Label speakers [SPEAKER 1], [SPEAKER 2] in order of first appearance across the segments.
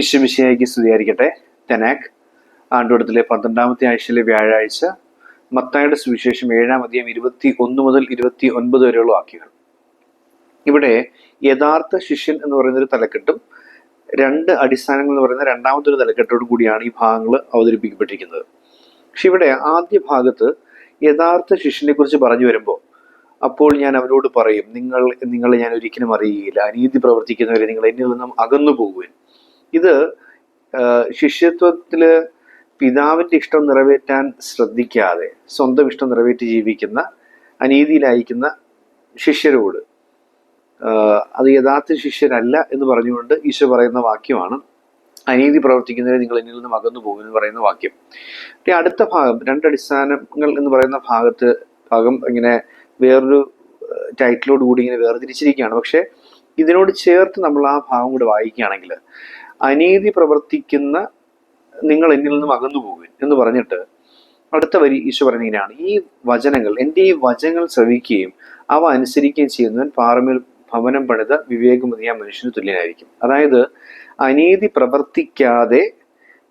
[SPEAKER 1] ഈശ്വമിശിയായിക്ക് സ്തുതിയായിരിക്കട്ടെ. തെനാക് ആണ്ടുവടത്തിലെ പന്ത്രണ്ടാമത്തെ ആഴ്ചയിലെ വ്യാഴാഴ്ച മത്തായുടെ സുവിശേഷം ഏഴാം അധികം ഇരുപത്തി ഒന്ന് മുതൽ ഇരുപത്തി ഒൻപത് വരെയുള്ള വാക്യങ്ങൾ. ഇവിടെ യഥാർത്ഥ ശിഷ്യൻ എന്ന് പറയുന്ന ഒരു തലക്കെട്ടും രണ്ട് അടിസ്ഥാനങ്ങൾ എന്ന് പറയുന്ന രണ്ടാമത്തെ ഒരു തലക്കെട്ടോട് കൂടിയാണ് ഈ ഭാഗങ്ങൾ അവതരിപ്പിക്കപ്പെട്ടിരിക്കുന്നത്. പക്ഷെ ഇവിടെ ആദ്യ ഭാഗത്ത് യഥാർത്ഥ ശിഷ്യനെ കുറിച്ച് പറഞ്ഞു വരുമ്പോൾ അപ്പോൾ ഞാൻ അവരോട് പറയും നിങ്ങൾ നിങ്ങളെ ഞാൻ ഒരിക്കലും അറിയുകയില്ല. അനീതി പ്രവർത്തിക്കുന്നവരെ നിങ്ങൾ എന്നിൽ നിന്നും അകന്നു പോകുവാൻ ഇത് ശിഷ്യത്വത്തിൽ പിതാവിന്റെ ഇഷ്ടം നിറവേറ്റാൻ ശ്രദ്ധിക്കാതെ സ്വന്തം ഇഷ്ടം നിറവേറ്റി ജീവിക്കുന്ന അനീതിയിലായിരിക്കുന്ന ശിഷ്യരോട് അത് യഥാർത്ഥ ശിഷ്യരല്ല എന്ന് പറഞ്ഞുകൊണ്ട് ഈശോ പറയുന്ന വാക്യമാണ് അനീതി പ്രവർത്തിക്കുന്നതിന് നിങ്ങൾ എന്നിൽ നിന്നും അകന്നു പോകും എന്ന് പറയുന്ന വാക്യം. അടുത്ത ഭാഗം രണ്ടടിസ്ഥാനങ്ങൾ എന്ന് പറയുന്ന ഭാഗത്ത് ഭാഗം ഇങ്ങനെ വേറൊരു ടൈറ്റിലോട് കൂടി ഇങ്ങനെ വേർതിരിച്ചിരിക്കുകയാണ്. പക്ഷെ ഇതിനോട് ചേർത്ത് നമ്മൾ ആ ഭാഗം കൂടെ വായിക്കുകയാണെങ്കിൽ അനീതി പ്രവർത്തിക്കുന്ന നിങ്ങൾ എന്നിൽ നിന്നും അകന്നു പോകും എന്ന് പറഞ്ഞിട്ട് അടുത്ത വരി ഈശോ പറഞ്ഞിങ്ങനെയാണ് ഈ വചനങ്ങൾ എന്റെ ഈ വചനങ്ങൾ ശ്രവിക്കുകയും അവ അനുസരിക്കുകയും ചെയ്യുന്നവൻ പാറമേൽ ഭവനം പണിത വിവേകമതിയ മനുഷ്യന് തുല്യനായിരിക്കും. അതായത് അനീതി പ്രവർത്തിക്കാതെ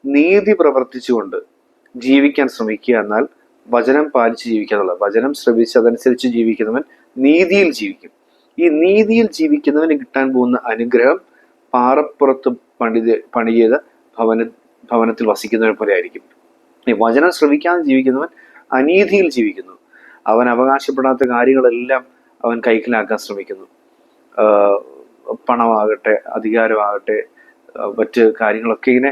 [SPEAKER 1] നീതി പ്രവർത്തിച്ചുകൊണ്ട് ജീവിക്കാൻ ശ്രമിക്കുക എന്നാൽ വചനം പാലിച്ച് ജീവിക്കുക എന്നുള്ളത് വചനം ശ്രവിച്ച് അതനുസരിച്ച് ജീവിക്കുന്നവൻ നീതിയിൽ ജീവിക്കും. ഈ നീതിയിൽ ജീവിക്കുന്നവന് കിട്ടാൻ പോകുന്ന അനുഗ്രഹം പാറപ്പുറത്ത് പണിത് പണി ചെയ്ത ഭവന ഭവനത്തിൽ വസിക്കുന്നവരെ പോലെ ആയിരിക്കും. ഈ വചനം ശ്രവിക്കാതെ ജീവിക്കുന്നവൻ അനീതിയിൽ ജീവിക്കുന്നു. അവൻ അവകാശപ്പെടാത്ത കാര്യങ്ങളെല്ലാം അവൻ കൈക്കലാക്കാൻ ശ്രമിക്കുന്നു. പണമാകട്ടെ അധികാരമാകട്ടെ മറ്റ് കാര്യങ്ങളൊക്കെ ഇങ്ങനെ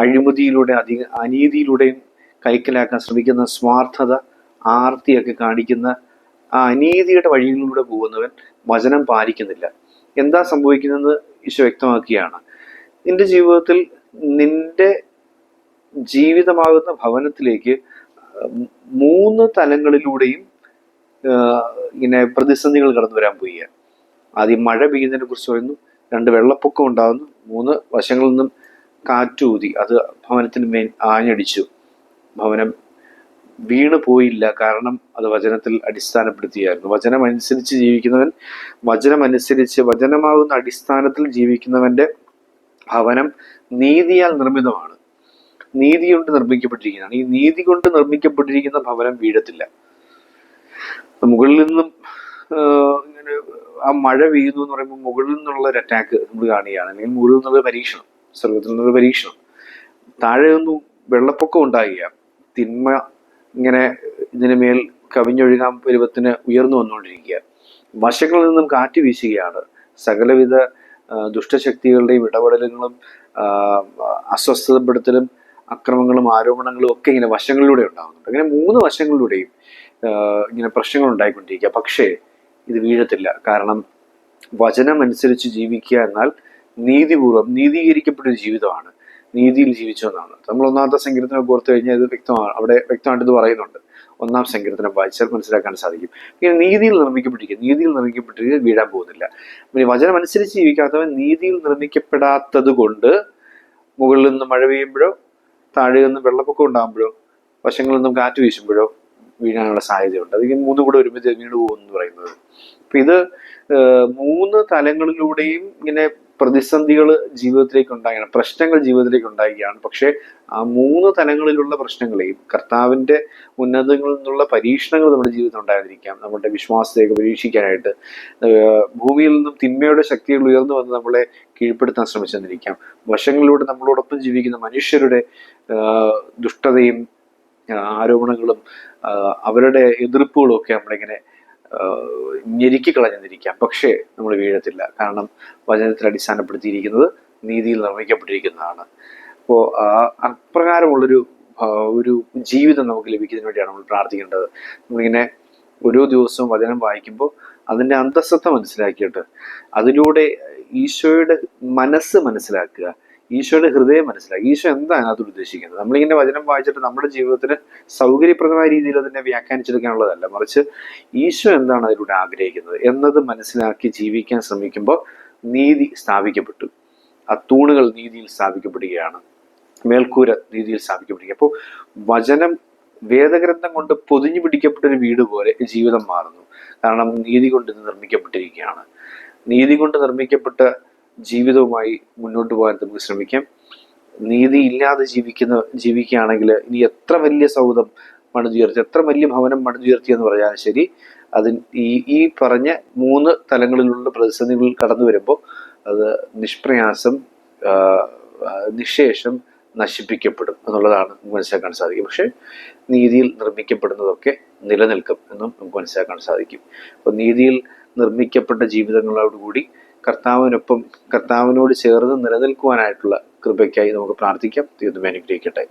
[SPEAKER 1] അഴിമതിയിലൂടെ അധിക അനീതിയിലൂടെയും കൈക്കലാക്കാൻ ശ്രമിക്കുന്ന സ്വാർത്ഥത ആർത്തിയൊക്കെ കാണിക്കുന്ന ആ അനീതിയുടെ വഴിയിലൂടെ പോകുന്നവൻ വചനം പാലിക്കുന്നില്ല. എന്താ സംഭവിക്കുന്നതെന്ന് ഈശോ വ്യക്തമാക്കുകയാണ്. നിന്റെ ജീവിതത്തിൽ നിന്റെ ജീവിതമാകുന്ന ഭവനത്തിലേക്ക് മൂന്ന് തലങ്ങളിലൂടെയും ഇങ്ങനെ പ്രതിസന്ധികൾ കടന്നു വരാൻ പോയി ആദ്യം മഴ പെയ്യുന്നതിനെ കുറിച്ച് പറയുന്നു രണ്ട് വെള്ളപ്പൊക്കം ഉണ്ടാകുന്നു മൂന്ന് വശങ്ങളിൽ നിന്നും കാറ്റൂതി അത് ഭവനത്തിന് മേൽ ആഞ്ഞടിച്ചു. ഭവനം വീണു പോയില്ല. കാരണം അത് വചനത്തിൽ അടിസ്ഥാനപ്പെടുത്തിയായിരുന്നു. വചനം അനുസരിച്ച് ജീവിക്കുന്നവൻ വചനം അനുസരിച്ച് വചനമാകുന്ന അടിസ്ഥാനത്തിൽ ജീവിക്കുന്നവന്റെ ഭവനം നീതിയാൽ നിർമ്മിതമാണ്. നീതി കൊണ്ട് നിർമ്മിക്കപ്പെട്ടിരിക്കുന്നതാണ്. ഈ നീതി കൊണ്ട് നിർമ്മിക്കപ്പെട്ടിരിക്കുന്ന ഭവനം വീഴത്തില്ല. മുകളിൽ നിന്നും ഇങ്ങനെ ആ മഴ പെയ്യുന്നു എന്ന് പറയുമ്പോൾ മുകളിൽ നിന്നുള്ള ഒരു അറ്റാക്ക് നമ്മൾ കാണുകയാണ്. അല്ലെങ്കിൽ മുകളിൽ നിന്നുള്ള പരീക്ഷണം സ്വർഗത്തിൽ നിന്നുള്ള പരീക്ഷണം. താഴെ നിന്നും വെള്ളപ്പൊക്കം ഉണ്ടാകുക തിന്മ ഇങ്ങനെ ഇതിന് മേൽ കവിഞ്ഞൊഴുകാൻ പരുവത്തിന് ഉയർന്നു വന്നുകൊണ്ടിരിക്കുക. വശങ്ങളിൽ നിന്നും കാറ്റ് വീശുകയാണ്. സകലവിധ ദുഷ്ടശക്തികളുടെയും ഇടപെടലുകളും അസ്വസ്ഥതപ്പെടുത്തലും അക്രമങ്ങളും ആരോപണങ്ങളും ഒക്കെ ഇങ്ങനെ വശങ്ങളിലൂടെ ഉണ്ടാകുന്നുണ്ട്. അങ്ങനെ മൂന്ന് വശങ്ങളിലൂടെയും ഇങ്ങനെ പ്രശ്നങ്ങൾ ഉണ്ടായിക്കൊണ്ടിരിക്കുക. പക്ഷേ ഇത് വീഴത്തില്ല. കാരണം വചനം അനുസരിച്ച് ജീവിക്കുക എന്നാൽ നീതിപൂർവം നീതീകരിക്കപ്പെട്ട ഒരു ജീവിതമാണ്. നീതിയിൽ ജീവിച്ചു എന്നാണ് നമ്മൾ ഒന്നാമത്തെ സങ്കീർത്തനം ഓർത്തു കഴിഞ്ഞാൽ ഇത് വ്യക്തമാണ് അവിടെ വ്യക്തമായിട്ട് ഇത് പറയുന്നുണ്ട്. ഒന്നാം സങ്കീർത്തനം വായിച്ചാൽ മനസ്സിലാക്കാൻ സാധിക്കും. ഇങ്ങനെ നീതിയിൽ നിർമ്മിക്കപ്പെട്ടിരിക്കുക. നീതിയിൽ നിർമ്മിക്കപ്പെട്ടിരിക്കുക വീഴാൻ പോകുന്നില്ല. പിന്നെ വചനം അനുസരിച്ച് ജീവിക്കാത്തവൻ നീതിയിൽ നിർമ്മിക്കപ്പെടാത്തത് കൊണ്ട് മുകളിൽ നിന്ന് മഴ പെയ്യുമ്പോഴോ താഴെ നിന്ന് വെള്ളപ്പൊക്കം ഉണ്ടാകുമ്പോഴോ വശങ്ങളിൽ നിന്നും കാറ്റ് വീശുമ്പോഴോ വീഴാനുള്ള സാധ്യതയുണ്ട്. അതിങ്ങനെ മൂന്നും കൂടെ ഒരുമിച്ച് വീണ് പോകുമെന്ന് പറയുന്നത്. അപ്പൊ ഇത് മൂന്ന് തലങ്ങളിലൂടെയും ഇങ്ങനെ പ്രതിസന്ധികൾ ജീവിതത്തിലേക്ക് ഉണ്ടാകുകയാണ് പ്രശ്നങ്ങൾ ജീവിതത്തിലേക്ക് ഉണ്ടാകുകയാണ് പക്ഷേ ആ മൂന്ന് തലങ്ങളിലുള്ള പ്രശ്നങ്ങളെയും കർത്താവിന്റെ ഉന്നതങ്ങളിൽ നിന്നുള്ള പരീക്ഷണങ്ങൾ നമ്മുടെ ജീവിതത്തിൽ ഉണ്ടാകാതിരിക്കാം. നമ്മുടെ വിശ്വാസത്തെയൊക്കെ പരീക്ഷിക്കാനായിട്ട് ഭൂമിയിൽ നിന്നും തിന്മയുടെ ശക്തികൾ ഉയർന്നു വന്ന് നമ്മളെ കീഴ്പ്പെടുത്താൻ ശ്രമിച്ചെന്നിരിക്കാം വശങ്ങളിലൂടെ നമ്മളോടൊപ്പം ജീവിക്കുന്ന മനുഷ്യരുടെ ദുഷ്ടതയും ആരോപണങ്ങളും അവരുടെ എതിർപ്പുകളും ഒക്കെ നമ്മളിങ്ങനെ ഞെരുക്കി കളഞ്ഞെന്നിരിക്കാം പക്ഷേ നമ്മൾ വീഴത്തില്ല. കാരണം വചനത്തിൽ അടിസ്ഥാനപ്പെടുത്തിയിരിക്കുന്നത് നീതിയിൽ നിർമ്മിക്കപ്പെട്ടിരിക്കുന്നതാണ്. അപ്പോൾ അപ്രകാരമുള്ളൊരു ഒരു ജീവിതം നമുക്ക് ലഭിക്കുന്നതിന് വേണ്ടിയാണ് നമ്മൾ പ്രാർത്ഥിക്കേണ്ടത്. നമ്മളിങ്ങനെ ഓരോ ദിവസവും വചനം വായിക്കുമ്പോൾ അതിന്റെ അന്തസ്സത്ത മനസ്സിലാക്കിയിട്ട് അതിലൂടെ ഈശോയുടെ മനസ്സ് മനസ്സിലാക്കുക. ഈശോയുടെ ഹൃദയം മനസ്സിലാക്കി ഈശോ എന്താ അതിനകത്ത് ഉദ്ദേശിക്കുന്നത്? നമ്മളിങ്ങനെ വചനം വായിച്ചിട്ട് നമ്മുടെ ജീവിതത്തിന് സൗകര്യപ്രദമായ രീതിയിൽ അതിനെ വ്യാഖ്യാനിച്ചെടുക്കാനുള്ളതല്ല. മറിച്ച് ഈശോ എന്താണ് അതിലൂടെ ആഗ്രഹിക്കുന്നത്? എന്നത് മനസ്സിലാക്കി ജീവിക്കാൻ ശ്രമിക്കുമ്പോൾ നീതി സ്ഥാപിക്കപ്പെട്ടു. ആ തൂണുകൾ നീതിയിൽ സ്ഥാപിക്കപ്പെടുകയാണ്. മേൽക്കൂര നീതിയിൽ സ്ഥാപിക്കപ്പെടുക അപ്പോൾ വചനം വേദഗ്രന്ഥം കൊണ്ട് പൊതിഞ്ഞു പിടിക്കപ്പെട്ടൊരു വീട് പോലെ ജീവിതം മാറുന്നു. കാരണം നീതി കൊണ്ട് ഇത് നിർമ്മിക്കപ്പെട്ടിരിക്കുകയാണ്. നീതി കൊണ്ട് നിർമ്മിക്കപ്പെട്ട ജീവിതവുമായി മുന്നോട്ട് പോകാൻ നമുക്ക് ശ്രമിക്കാം. നീതി ഇല്ലാതെ ജീവിക്കുന്ന ജീവിക്കുകയാണെങ്കിൽ ഇനി എത്ര വലിയ സൗധം പണിതുയർത്തി എത്ര വലിയ ഭവനം പണിതുയർത്തി എന്ന് പറഞ്ഞാലും ശരി അതിന് ഈ ഈ പറഞ്ഞ മൂന്ന് തലങ്ങളിലുള്ള പ്രതിസന്ധികൾ കടന്നു വരുമ്പോൾ അത് നിഷ്പ്രയാസം നിശേഷം നശിപ്പിക്കപ്പെടും എന്നുള്ളതാണ് മനസ്സിലാക്കാൻ സാധിക്കും. പക്ഷേ നീതിയിൽ നിർമ്മിക്കപ്പെടുന്നതൊക്കെ നിലനിൽക്കും എന്നും നമുക്ക് മനസ്സിലാക്കാൻ സാധിക്കും. അപ്പോൾ നീതിയിൽ നിർമ്മിക്കപ്പെട്ട ജീവിതങ്ങളോടുകൂടി കർത്താവിനൊപ്പം കർത്താവിനോട് ചേർന്ന് നിലനിൽക്കുവാനായിട്ടുള്ള കൃപയ്ക്കായി നമുക്ക് പ്രാർത്ഥിക്കാം. തീർന്നും അനുഗ്രഹിക്കട്ടെ.